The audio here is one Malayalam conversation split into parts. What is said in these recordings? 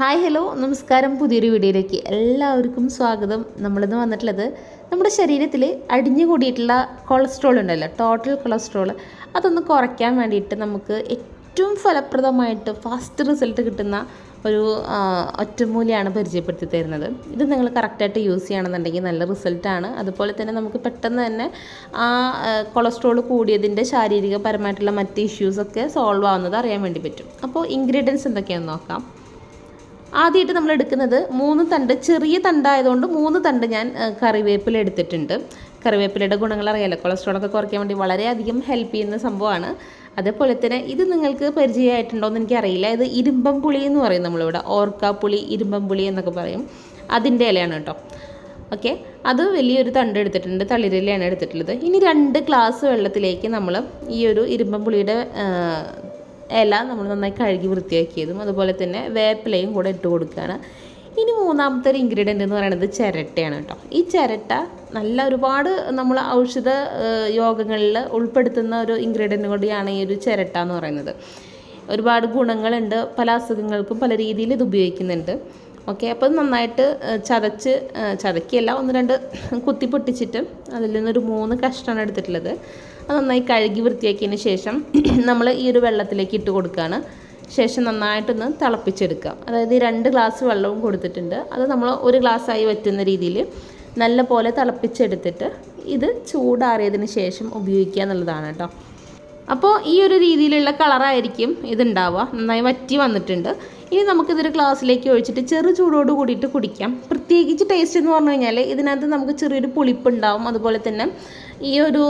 Hi hello. നമസ്കാരം. പുതിയൊരു വീഡിയോയിലേക്ക് എല്ലാവർക്കും സ്വാഗതം. നമ്മളിന്ന് വന്നിട്ടുള്ളത് നമ്മുടെ ശരീരത്തിൽ അടിഞ്ഞു കൂടിയിട്ടുള്ള കൊളസ്ട്രോൾ ഉണ്ടല്ലോ ടോട്ടൽ കൊളസ്ട്രോൾ അതൊന്ന് കുറയ്ക്കാൻ വേണ്ടിയിട്ട് നമുക്ക് ഏറ്റവും ഫലപ്രദമായിട്ട് ഫാസ്റ്റ് റിസൾട്ട് കിട്ടുന്ന ഒരു ഒറ്റമൂലിയാണ് പരിചയപ്പെടുത്തി തരുന്നത്. ഇത് നിങ്ങൾ കറക്റ്റായിട്ട് യൂസ് ചെയ്യുകയാണെന്നുണ്ടെങ്കിൽ നല്ല റിസൾട്ടാണ് അതുപോലെ തന്നെ നമുക്ക് പെട്ടെന്ന് തന്നെ ആ കൊളസ്ട്രോൾ കൂടിയതിന്റെ ശാരീരികപരമായിട്ടുള്ള മറ്റ് ഇഷ്യൂസൊക്കെ സോൾവ് ആവുന്നത് അറിയാൻ വേണ്ടി പറ്റും. അപ്പോൾ ഇൻഗ്രീഡിയൻസ് എന്തൊക്കെയാണെന്ന് നോക്കാം. ആദ്യമായിട്ട് നമ്മൾ എടുക്കുന്നത് മൂന്ന് തണ്ട് ചെറിയ തണ്ടായതുകൊണ്ട് മൂന്ന് തണ്ട് ഞാൻ കറിവേപ്പില എടുത്തിട്ടുണ്ട്. കറിവേപ്പിലയുടെ ഗുണങ്ങൾ അറിയാലോ? കൊളസ്ട്രോളൊക്കെ കുറയ്ക്കാൻ വേണ്ടി വളരെയധികം ഹെൽപ്പ് ചെയ്യുന്ന സംഭവമാണ്. അതേപോലെ തന്നെ ഇത് നിങ്ങൾക്ക് പരിചയമായിട്ടുണ്ടോ എന്ന് എനിക്കറിയില്ല. ഇത് ഇരുമ്പം പുളി എന്ന് പറയും നമ്മളിവിടെ. ഓർക്കാപ്പുളി ഇരുമ്പം പുളി എന്നൊക്കെ പറയും. അതിന്റെ ഇലയാണ് കേട്ടോ. ഓക്കെ. അത് വലിയൊരു തണ്ട് എടുത്തിട്ടുണ്ട്. തളിരിലയാണ് എടുത്തിട്ടുള്ളത്. ഇനി രണ്ട് ഗ്ലാസ് വെള്ളത്തിലേക്ക് നമ്മൾ ഈ ഒരു ഇരുമ്പം പുളിയുടെ ഇല നമ്മൾ നന്നായി കഴുകി വൃത്തിയാക്കിയതും അതുപോലെ തന്നെ വേപ്പിലയും കൂടെ ഇട്ട് കൊടുക്കുകയാണ്. ഇനി മൂന്നാമത്തെ ഒരു ഇൻഗ്രീഡിയന്റ് എന്ന് പറയുന്നത് ചിരട്ടയാണ് കേട്ടോ. ഈ ചിരട്ട നല്ല ഒരുപാട് നമ്മൾ ഔഷധ യോഗങ്ങളിൽ ഉൾപ്പെടുത്തുന്ന ഒരു ഇൻഗ്രീഡിയന്റ് കൂടിയാണ് ഈ ഒരു ചിരട്ട എന്ന് പറയുന്നത്. ഒരുപാട് ഗുണങ്ങളുണ്ട്. പല അസുഖങ്ങൾക്കും പല രീതിയിൽ ഇത് ഉപയോഗിക്കുന്നുണ്ട്. ഓക്കെ അപ്പോൾ നന്നായിട്ട് ചതച്ച് ചതക്കിയല്ല ഒന്ന് രണ്ട് കുത്തി പൊട്ടിച്ചിട്ട് അതിൽ നിന്നൊരു മൂന്ന് കഷ്ണമാണ് എടുത്തിട്ടുള്ളത്. അത് നന്നായി കഴുകി വൃത്തിയാക്കിയതിന് ശേഷം നമ്മൾ ഈ ഒരു വെള്ളത്തിലേക്ക് ഇട്ട് കൊടുക്കുകയാണ് ശേഷം നന്നായിട്ടൊന്ന് തിളപ്പിച്ചെടുക്കുക. അതായത് രണ്ട് ഗ്ലാസ് വെള്ളവും കൊടുത്തിട്ടുണ്ട്. അത് നമ്മൾ ഒരു ഗ്ലാസ്സായി വറ്റുന്ന രീതിയിൽ നല്ല പോലെ തിളപ്പിച്ചെടുത്തിട്ട് ഇത് ചൂടാറിയതിന് ശേഷം ഉപയോഗിക്കുക എന്നുള്ളതാണ് കേട്ടോ. അപ്പോൾ ഈ ഒരു രീതിയിലുള്ള കളറായിരിക്കും ഇതുണ്ടാവുക. നന്നായി വറ്റി വന്നിട്ടുണ്ട്. ഇനി നമുക്കിതൊരു ഗ്ലാസ്സിലേക്ക് ഒഴിച്ചിട്ട് ചെറു ചൂടോട് കൂടിയിട്ട് കുടിക്കാം. പ്രത്യേകിച്ച് ടേസ്റ്റ് എന്ന് പറഞ്ഞു കഴിഞ്ഞാൽ ഇതിനകത്ത് നമുക്ക് ചെറിയൊരു പുളിപ്പുണ്ടാവും. അതുപോലെ തന്നെ ഈ ഒരു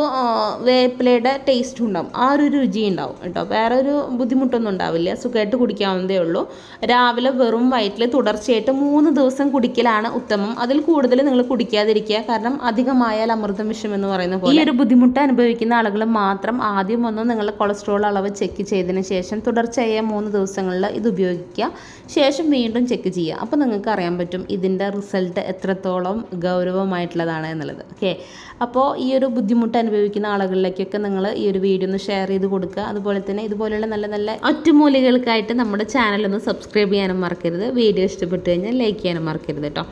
വേപ്പിലയുടെ ടേസ്റ്റും ഉണ്ടാവും. ആ ഒരു രുചി ഉണ്ടാവും കേട്ടോ. വേറെ ഒരു ബുദ്ധിമുട്ടൊന്നും ഉണ്ടാവില്ല. സുഖമായിട്ട് കുടിക്കാവുന്നതേ ഉള്ളൂ. രാവിലെ വെറും വയറ്റിൽ തുടർച്ചയായിട്ട് മൂന്ന് ദിവസം കുടിക്കലാണ് ഉത്തമം. അതിൽ കൂടുതൽ നിങ്ങൾ കുടിക്കാതിരിക്കുക. കാരണം അധികമായാൽ അമൃതം വിഷം എന്ന് പറയുന്ന പോലെ. ഈ ഒരു ബുദ്ധിമുട്ട് അനുഭവിക്കുന്ന ആളുകൾ മാത്രം ആദ്യം ഒന്ന് നിങ്ങളുടെ കൊളസ്ട്രോൾ അളവ് ചെക്ക് ചെയ്തതിന് ശേഷം തുടർച്ചയായ മൂന്ന് ദിവസങ്ങളിൽ ഇത് ഉപയോഗിക്കുക. ശേഷം വീണ്ടും ചെക്ക് ചെയ്യുക. അപ്പോൾ നിങ്ങൾക്ക് അറിയാൻ പറ്റും ഇതിന്റെ റിസൾട്ട് എത്രത്തോളം ഗൗരവമായിട്ടുള്ളതാണ് എന്നുള്ളത്. ഓക്കെ അപ്പോൾ ഈ ഒരു ബുദ്ധിമുട്ട് അനുഭവിക്കുന്ന ആളുകളിലേക്കൊക്കെ നിങ്ങൾ ഈ ഒരു വീഡിയോ ഒന്ന് ഷെയർ ചെയ്ത് കൊടുക്കുക. അതുപോലെ തന്നെ ഇതുപോലെയുള്ള നല്ല നല്ല ഒറ്റമൂലികൾക്കായിട്ട് നമ്മുടെ ചാനലൊന്ന് സബ്സ്ക്രൈബ് ചെയ്യാനും മറക്കരുത്. വീഡിയോ ഇഷ്ടപ്പെട്ടു കഴിഞ്ഞാൽ ലൈക്ക് ചെയ്യാനും മറക്കരുത് കേട്ടോ